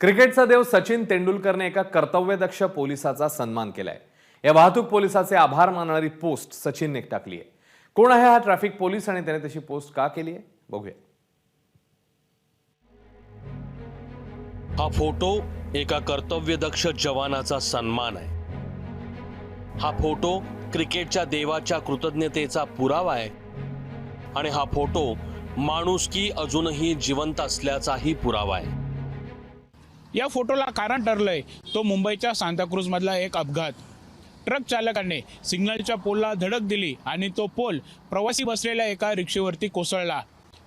क्रिकेटचा देव सचिन तेंडुलकरने एका कर्तव्यदक्ष पोलिसाचा सन्मान केलाय. या वाहतूक पोलिसाचे आभार मानणारी पोस्ट सचिनने टाकली आहे कोण आहे हा ट्रॅफिक पोलीस आणि त्याने तशी पोस्ट का केली आहे बघूया. हा फोटो एका कर्तव्यदक्ष जवानाचा सन्मान आहे. हा फोटो क्रिकेटच्या देवाच्या कृतज्ञतेचा पुरावा आहे. आणि हा फोटो माणुसकी अजूनही जिवंत असल्याचाही पुरावा आहे. या फोटोला कारण ठरलंय तो मुंबईच्या सांताक्रूजमधला एक अपघात. ट्रक चालकाने सिग्नलच्या पोलला धडक दिली आणि तो पोल प्रवासी बसलेल्या एका रिक्षेवरती कोसळला.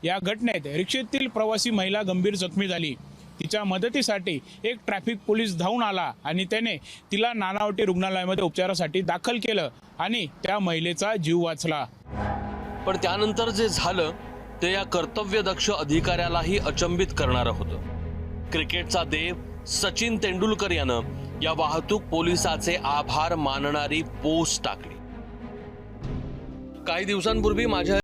या घटनेत रिक्षेतील प्रवासी महिला गंभीर जखमी झाली. तिच्या मदतीसाठी एक ट्रॅफिक पोलीस धावून आला आणि त्याने तिला नानावटी रुग्णालयामध्ये उपचारासाठी दाखल केलं आणि त्या महिलेचा जीव वाचला. पण त्यानंतर जे झालं ते या कर्तव्यदक्ष अधिकाऱ्यालाही अचंबित करणारं होतं. क्रिकेटचा देव सचिन तेंडुलकर यानं या वाहतूक पोलिसाचे आभार मानणारी पोस्ट टाकली. काही दिवसांपूर्वी माझ्या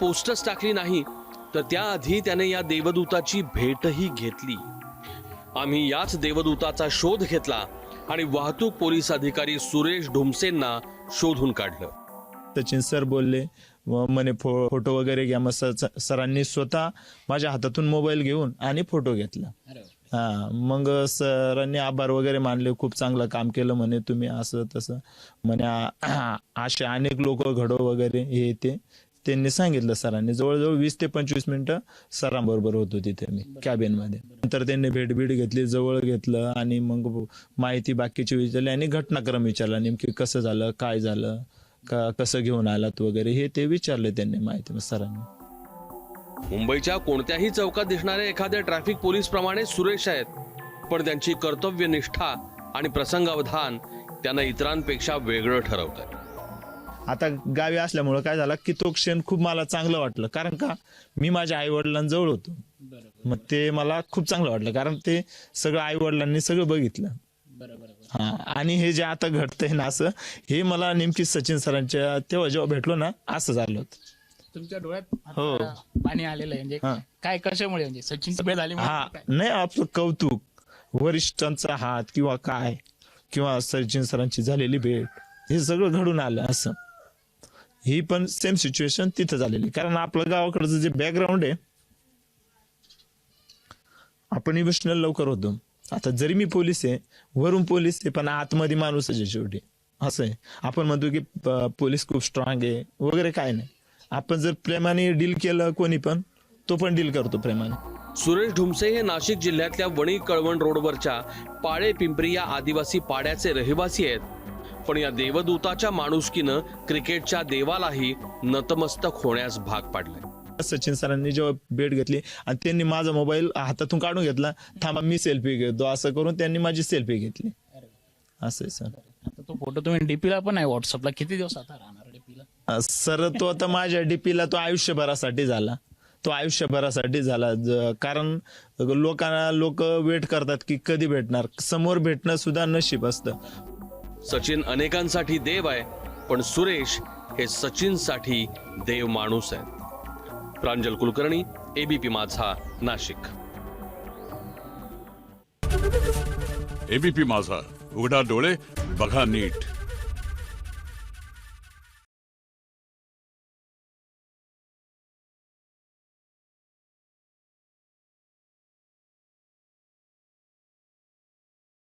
पोस्टच टाकली नाही तर त्याआधी त्याने या देवदूताची भेटही घेतली. आम्ही याच देवदूताचा शोध घेतला आणि वाहतूक पोलीस अधिकारी सुरेश ढुमसेंना शोधून काढलं. सचिन सर बोलले व म्हणे फो फोटो वगैरे घ्या. मग सर- सरांनी स्वतः माझ्या हातातून मोबाईल घेऊन आणि फोटो घेतला. हा मग सरांनी आभार वगैरे मानले खूप चांगलं काम केलं म्हणे तुम्ही असं तसं. म्हणे आ- असे अनेक लोक घडो वगैरे हे ते त्यांनी सांगितलं सरांनी. जवळजवळ वीस ते पंचवीस मिनिटं सरांबरोबर होतो तिथे मी कॅबिनमध्ये. नंतर त्यांनी भेट बीट घेतली जवळ घेतलं आणि मग माहिती बाकीची विचारली आणि घटनाक्रम विचारला नेमकी कसं झालं काय झालं का कसं घेऊन आलात वगैरे हे ते विचारले त्यांनी माहिती सरांनी. मुंबईच्या कोणत्याही चौकात दिसणारे एखाद्या ट्रॅफिक पोलीस प्रमाणे सुरेश आहेत. पण त्यांची कर्तव्यनिष्ठा आणि प्रसंगावधान त्यांना इतरांपेक्षा वेगळं ठरवतं आता गावी असल्यामुळं काय झालं की तो क्षण खूप मला चांगलं वाटलं. कारण का? मी माझ्या आई वडिलांजवळ होतो मग ते मला खूप चांगलं वाटलं. कारण ते सगळं आई वडिलांनी सगळं बघितलं. हा. आणि हे जे आता घडतंय ना असं हे मला नेमकी सचिन सरांच्या तेव्हा जेव्हा भेटलो ना असं झालं होतं. तुमच्या डोळ्यात हो. आता पाणी आलेलं आहे. म्हणजे हा. काय कशामुळे? म्हणजे सचिनची भेट झाली हा म्हणून? काय? नाही आपलं कौतुक वरिष्ठांचा हात किंवा काय किंवा सचिन सरांची झालेली भेट हे सगळं घडून आलं असं. ही पण सेम सिच्युएशन तिथं झालेली कारण आपलं गावाकडचं जे बॅकग्राऊंड आहे आपण इमोशनल लवकर होतो. आता जरी मी पोलीस आहे वरून पोलीस आहे पण आतमध्ये माणूस आहे शेवटी. असं आहे. आपण म्हणतो की पोलीस खूप स्ट्रॉंग आहे वगैरे काय नाही. आपण जर प्रेमाने डील केलं कोणी पण तो पण डील करतो प्रेमाने. सुरेश ढुमसे हे नाशिक जिल्ह्यातल्या वणी कळवण रोडवरच्या पाळे पिंपरी या आदिवासी पाड्याचे रहिवासी आहेत. पण या देवदूताच्या माणुसकीनं क्रिकेटच्या देवालाही नतमस्तक होण्यास भाग पाडलंय सचिन सरांनी जेव्हा भेट घेतली आणि त्यांनी माझा मोबाईल हातातून काढून घेतला थांबा मी सेल्फी घेतो असं करून त्यांनी माझी सेल्फी घेतली. असं आहे सर. आता तो फोटो तुम्ही डीपीला पण आहे व्हॉट्सअपला किती दिवस आता राहणार डीपीला सर तो आता माझ्या डीपीला तो आयुष्यभरासाठी झाला. तो आयुष्यभरासाठी झाला. ज- कारण लोकांना लोक वेट करतात की कधी भेटणार? समोर भेटणं सुद्धा नशीब असतं. सचिन अनेकांसाठी देव आहे पण सुरेश हे सचिनसाठी देव माणूस आहे. प्रांजल कुलकर्णी एबीपी माझा नाशिक. एबीपी माझा. उघडा डोळे बघा नीट.